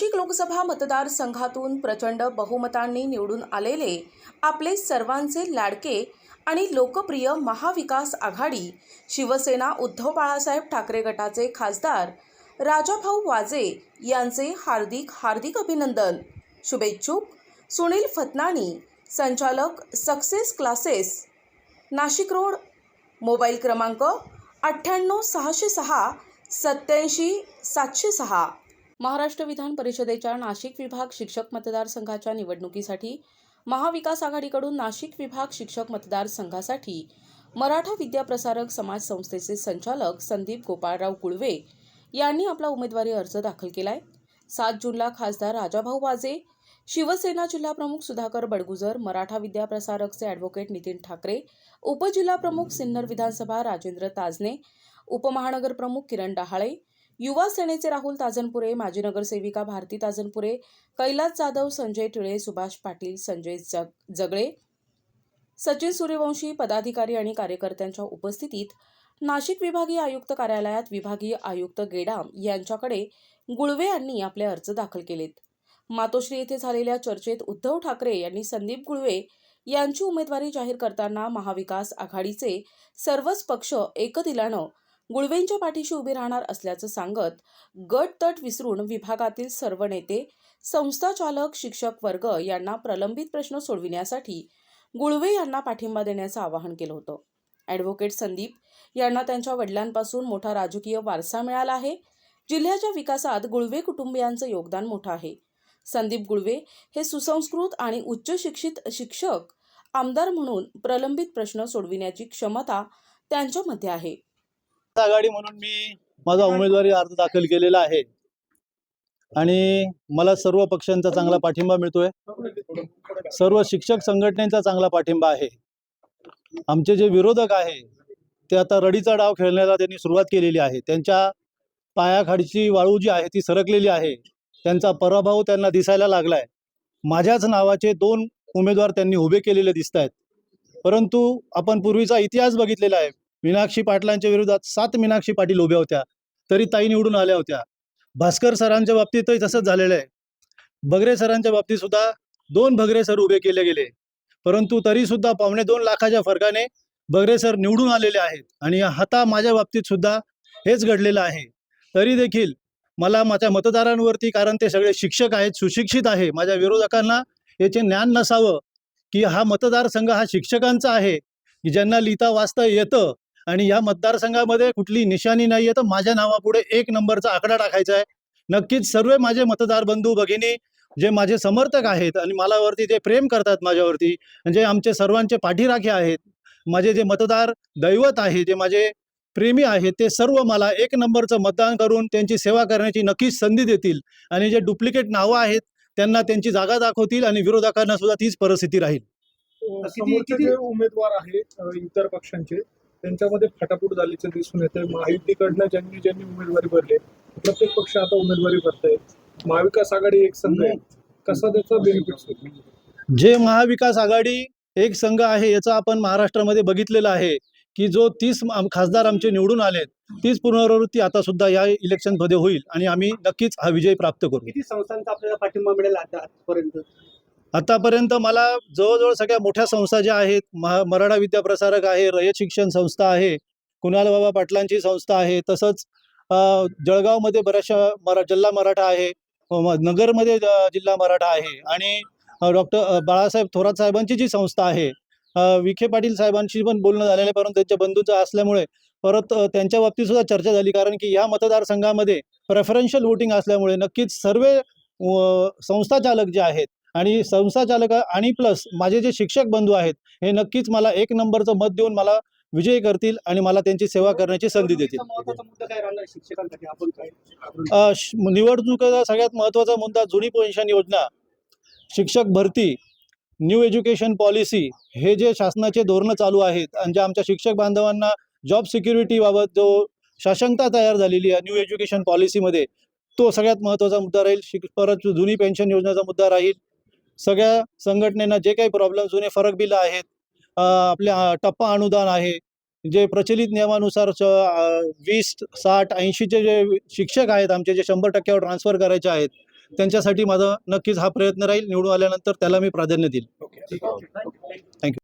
नाशिक लोकसभा मतदारसंघातून प्रचंड बहुमतांनी निवडून आलेले आपले सर्वांचे लाडके आणि लोकप्रिय महाविकास आघाडी शिवसेना उद्धव बाळासाहेब ठाकरे गटाचे खासदार राजाभाऊ वाजे यांचे हार्दिक हार्दिक अभिनंदन. शुभेच्छुक सुनील फतनाणी संचालक success classes Nashik road mobile क्रमांक अठ्ठ्याण्णव सहाशे सहा सत्याऐंशी सातशे सहा. महाराष्ट्र विधान परिषदेच्या नाशिक विभाग शिक्षक मतदारसंघाच्या निवडणुकीसाठी महाविकास आघाडीकडून नाशिक विभाग शिक्षक मतदारसंघासाठी मराठा विद्याप्रसारक समाज संस्थेचे संचालक संदीप गोपाळराव कुळवे यांनी आपला उमेदवारी अर्ज दाखल केलाय. सात जूनला खासदार राजाभाऊ वाजे शिवसेना जिल्हाप्रमुख सुधाकर बडगुजर मराठा विद्याप्रसारकचे ॲडव्होकेट नितीन ठाकरे उपजिल्हाप्रमुख सिन्नर विधानसभा राजेंद्र ताजने उपमहानगर प्रमुख किरण डहाळे युवा सेनेचे राहुल ताजनपुरे माजी नगरसेविका भारती ताजनपुरे कैलास जाधव संजय टिळे सुभाष पाटील संजय जग जगळे सचिन सूर्यवंशी पदाधिकारी आणि कार्यकर्त्यांच्या उपस्थितीत नाशिक विभागीय आयुक्त कार्यालयात विभागीय आयुक्त गेडाम यांच्याकडे गुळवे यांनी आपले अर्ज दाखल केलेत. मातोश्री येथे झालेल्या चर्चेत उद्धव ठाकरे यांनी संदीप गुळवे यांची उमेदवारी जाहीर करताना महाविकास आघाडीचे सर्वच पक्ष एकदिलानं गुळवेंच्या पाठीशी उभे राहणार असल्याचं सांगत गट तट विसरून विभागातील सर्व नेते संस्थाचालक शिक्षक वर्ग यांना प्रलंबित प्रश्न सोडविण्यासाठी गुळवे यांना पाठिंबा देण्याचं आवाहन केलं होतं. ॲडव्होकेट संदीप यांना त्यांच्या वडिलांपासून मोठा राजकीय वारसा मिळाला आहे. जिल्ह्याच्या विकासात गुळवे कुटुंबियांचं योगदान मोठं आहे. संदीप गुळवे हे सुसंस्कृत आणि उच्च शिक्षित शिक्षक आमदार म्हणून प्रलंबित प्रश्न सोडविण्याची क्षमता त्यांच्यामध्ये आहे. आघाडी म्हणून मी माझा उमेदवारी अर्ज दाखल केलेला आहे. आणि मला सर्व पक्षांचा चांगला पाठिंबा मिळतोय. सर्व शिक्षक संघटनेचा चांगला पाठिंबा आहे. आमचे जे विरोधक आहे ते आता रडीचा डाव खेळण्याला त्यांनी सुरुवात केलेली आहे. त्यांच्या पायाखाडची वाळू जी आहे ती सरकलेली आहे. त्यांचा पराभव त्यांना दिसायला लागलाय. माझ्याच नावाचे दोन उमेदवार त्यांनी उभे केलेले दिसत आहेत परंतु आपण पूर्वीचा इतिहास बघितलेला आहे. मीनाक्षी पाटलांच्या विरोधात सात मीनाक्षी पाटील उभ्या होत्या तरी ताई निवडून आल्या होत्या. भास्कर सरांच्या बाबतीतही तसंच झालेलं आहे. भगरे सरांच्या बाबतीत सुद्धा दोन भगरे सर उभे केले गेले. परंतु तरी सुद्धा पावणे दोन लाखाच्या फरकाने भगरे सर निवडून आलेले आहेत आणि आता माझ्या बाबतीत सुद्धा हेच घडलेलं आहे. तरी देखील मला माझ्या मतदारांवरती कारण ते सगळे शिक्षक आहेत सुशिक्षित आहे माझ्या विरोधकांना याचे ज्ञान नसावं की हा मतदारसंघ हा शिक्षकांचा आहे की ज्यांना लिहिता वाचता येतं आणि या मतदारसंघामध्ये कुठली निशाणी नाही आहे तर माझ्या नावापुढे एक नंबरचा आकडा टाकायचा आहे. नक्कीच सर्व माझे मतदार बंधू भगिनी जे माझे समर्थक आहेत आणि मला वरती ते प्रेम करतात माझ्यावरती म्हणजे आमचे सर्वांचे पाठीराखे आहेत माझे जे मतदार दैवत आहे जे माझे प्रेमी आहेत ते सर्व मला एक नंबरचं मतदान करून त्यांची सेवा करण्याची नक्कीच संधी देतील. आणि जे डुप्लिकेट नावं आहेत त्यांना त्यांची जागा दाखवतील आणि विरोधकांना सुद्धा तीच परिस्थिती राहील. जे उमेदवार आहे अ, इतर पक्षांचे त्यांच्यामध्ये फटाफूट झाल्याचं दिसून येते. महायुतीकडनं ज्यांनी ज्यांनी उमेदवारी भरली प्रत्येक पक्ष आता उमेदवारी भरतय. महाविकास आघाडी एक संघ आहे. कसा त्याचा बेनिफिट जे महाविकास आघाडी एक संघ आहे याचं आपण महाराष्ट्रामध्ये बघितलेलं आहे की जो तीस खासदार आमचे निवडून आलेत तीच पुनरावृत्ती आता सुद्धा या इलेक्शनमध्ये होईल आणि आम्ही नक्कीच हा विजय प्राप्त करू. किती संस्थांचा आपल्याला पाठिंबा मिळेल आता आजपर्यंत आतापर्यंत मला जवळजवळ सगळ्या मोठ्या संस्था ज्या आहेत महा मराठा विद्याप्रसारक आहे रयत शिक्षण संस्था आहे कुणाल बाबा पाटलांची संस्था आहे तसंच जळगावमध्ये बऱ्याचशा मरा जिल्हा मराठा आहे नगरमध्ये जिल्हा मराठा आहे आणि डॉक्टर बाळासाहेब थोरात साहेबांची जी संस्था आहे विखे पाटील साहेबांशी पण बोलणं झालेलं आहे परंतु त्यांच्या बंधूचं असल्यामुळे परत त्यांच्या बाबतीत सुद्धा चर्चा झाली कारण की या मतदारसंघामध्ये प्रेफरन्शियल वोटिंग असल्यामुळे नक्कीच सर्व संस्था संस्थाचालक जे आहेत आणि संस्थाचालक आणि प्लस माझे जे शिक्षक बंधू आहेत हे नक्कीच मला एक नंबरचं मत देऊन मला विजयी करतील आणि मला त्यांची सेवा करण्याची संधी देतील. निवडणुकीचा सगळ्यात महत्त्वाचा मुद्दा जुनी पेन्शन योजना शिक्षक भरती न्यू एज्युकेशन पॉलिसी हे जे शासनाचे धोरणं चालू आहेत आणि जे आमच्या शिक्षक बांधवांना जॉब सिक्युरिटीबाबत जो शासनता तयार झालेली आहे न्यू एज्युकेशन पॉलिसीमध्ये तो सगळ्यात महत्त्वाचा मुद्दा राहील. शिक परत जुनी पेन्शन योजनेचा मुद्दा राहील. सगळ्या संघटनेना जे काही प्रॉब्लेम जुने फरक बिल आहेत आपल्या टप्पा अनुदान आहे जे प्रचलित नियमानुसार वीस साठ ऐंशीचे जे शिक्षक आहेत आमचे जे शंभर टक्क्यावर ट्रान्सफर करायचे आहेत त्यांच्यासाठी माझा नक्कीच हा प्रयत्न राहील. निवडून आल्यानंतर त्याला मी प्राधान्य देईल. ओके.